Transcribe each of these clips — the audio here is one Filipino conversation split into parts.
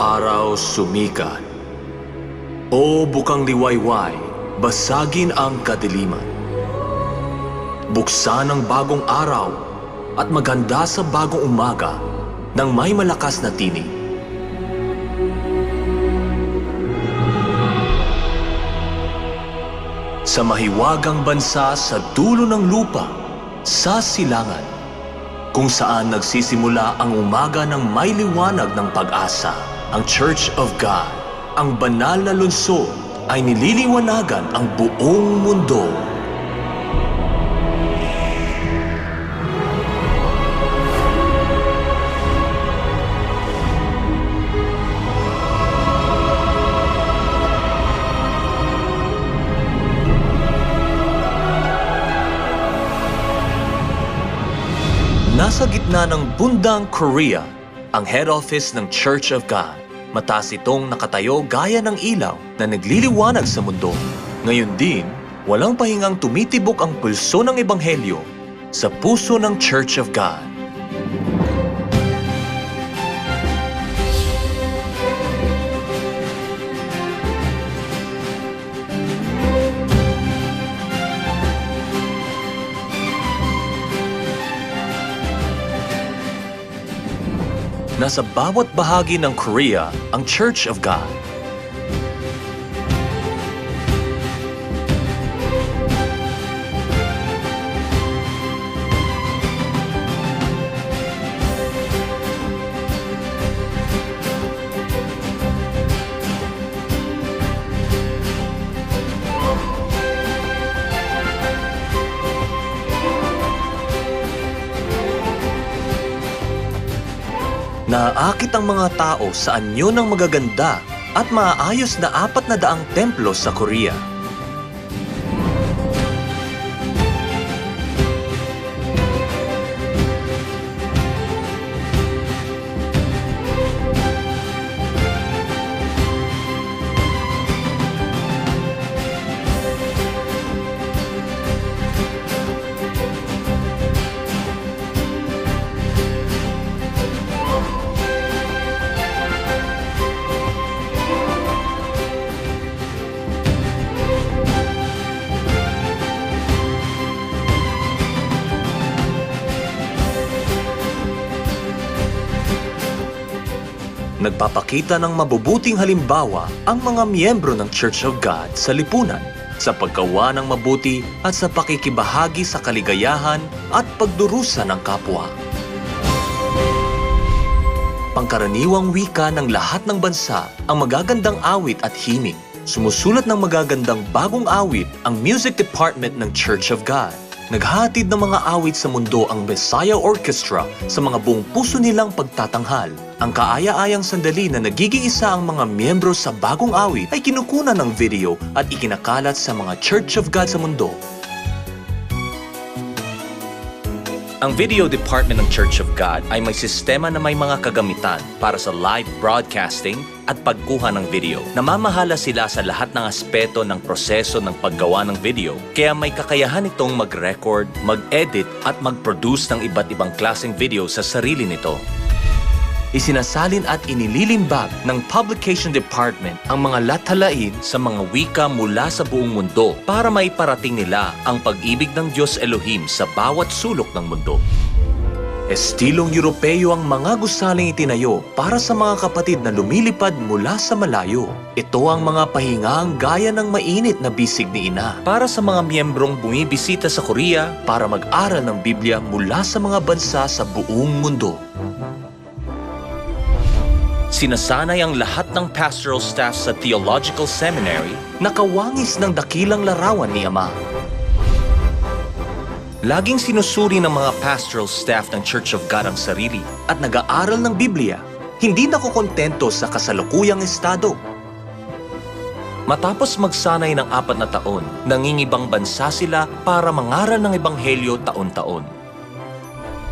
araw sumikat. O bukang liwayway, basagin ang kadiliman. Buksan ang bagong araw at maganda sa bagong umaga ng may malakas na tinig. Sa mahiwagang bansa sa dulo ng lupa, sa silangan, kung saan nagsisimula ang umaga ng may liwanag ng pag-asa, ang Church of God, ang banal na lungsod ay nililiwanagan ang buong mundo. Nasa gitna ng bundang Korea, ang head office ng Church of God. Mataas itong nakatayo gaya ng ilaw na nagliliwanag sa mundo. Ngayon din, walang pahingang tumitibok ang pulso ng Ebanghelyo sa puso ng Church of God. Nasa bawat bahagi ng Korea ang Church of God. Naaakit ang mga tao sa anyo ng magaganda at maayos na apat na daang templo sa Korea. Nagpapakita ng mabubuting halimbawa ang mga miyembro ng Church of God sa lipunan sa paggawa ng mabuti at sa pakikibahagi sa kaligayahan at pagdurusa ng kapwa. Pangkaraniwang wika ng lahat ng bansa ang magagandang awit at himig. Sumusulat ng magagandang bagong awit ang music department ng Church of God. Naghatid ng mga awit sa mundo ang Messiah Orchestra sa mga buong puso nilang pagtatanghal. Ang kaaya-ayang sandali na nagiging isa ang mga miyembro sa bagong awit ay kinukunan ng video at ikinakalat sa mga Church of God sa mundo. Ang video department ng Church of God ay may sistema na may mga kagamitan para sa live broadcasting at pagkuha ng video. Namamahala sila sa lahat ng aspeto ng proseso ng paggawa ng video, kaya may kakayahan itong mag-record, mag-edit at mag-produce ng iba't ibang klaseng video sa sarili nito. Isinasalin at inililimbag ng Publication Department ang mga latalain sa mga wika mula sa buong mundo para maiparating nila ang pag-ibig ng Diyos Elohim sa bawat sulok ng mundo. Estilong Europeo ang mga gusaling itinayo para sa mga kapatid na lumilipad mula sa malayo. Ito ang mga pahingang gaya ng mainit na bisig ni Ina. Para sa mga miyembrong bumibisita sa Korea para mag-aral ng Biblia mula sa mga bansa sa buong mundo. Sinasanay ang lahat ng pastoral staff sa Theological Seminary na kawangis ng dakilang larawan ni Ama. Laging sinusuri ng mga pastoral staff ng Church of God ang sarili at nag-aaral ng Biblia, hindi nakukontento sa kasalukuyang estado. Matapos magsanay ng apat na taon, nangingibang bansa sila para mangaral ng Ebanghelyo taon-taon.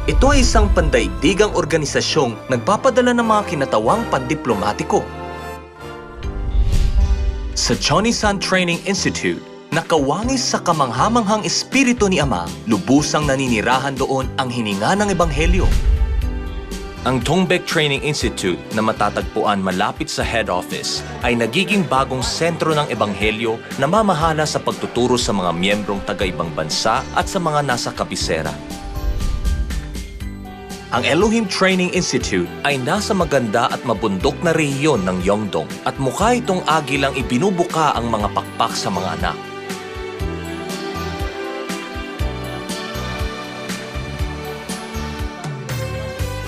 Ito ay isang pandaigdigang organisasyong nagpapadala ng mga kinatawang pandiplomatiko. Sa Chonisan Training Institute, nakawangis sa kamanghamanghang espiritu ni Ama, lubusang naninirahan doon ang hininga ng Ebanghelyo. Ang Tongbek Training Institute na matatagpuan malapit sa head office ay nagiging bagong sentro ng ebanghelyo na mamahala sa pagtuturo sa mga miyembrong taga-ibang bansa at sa mga nasa kabisera. Ang Elohim Training Institute ay nasa maganda at mabundok na rehiyon ng Yeongdong at mukha itong agilang ibinubuka ang mga pakpak sa mga anak.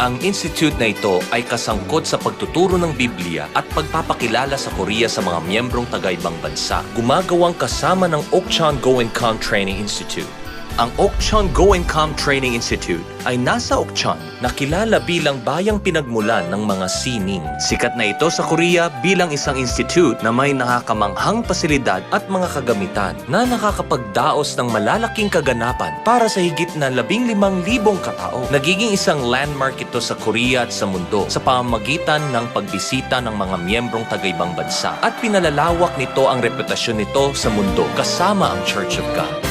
Ang institute na ito ay kasangkot sa pagtuturo ng Biblia at pagpapakilala sa Korea sa mga miyembrong taga-ibang bansa. Gumagawang kasama ng Okchan Go and Training Institute. Ang Okchan Go and Come Training Institute ay nasa Okchan na kilala bilang bayang pinagmulan ng mga sining. Sikat na ito sa Korea bilang isang institute na may nakakamanghang pasilidad at mga kagamitan na nakakapagdaos ng malalaking kaganapan para sa higit na 15,000 katao. Nagiging isang landmark ito sa Korea at sa mundo sa pamamagitan ng pagbisita ng mga miyembrong taga-ibang bansa at pinalalawak nito ang reputasyon nito sa mundo kasama ang Church of God.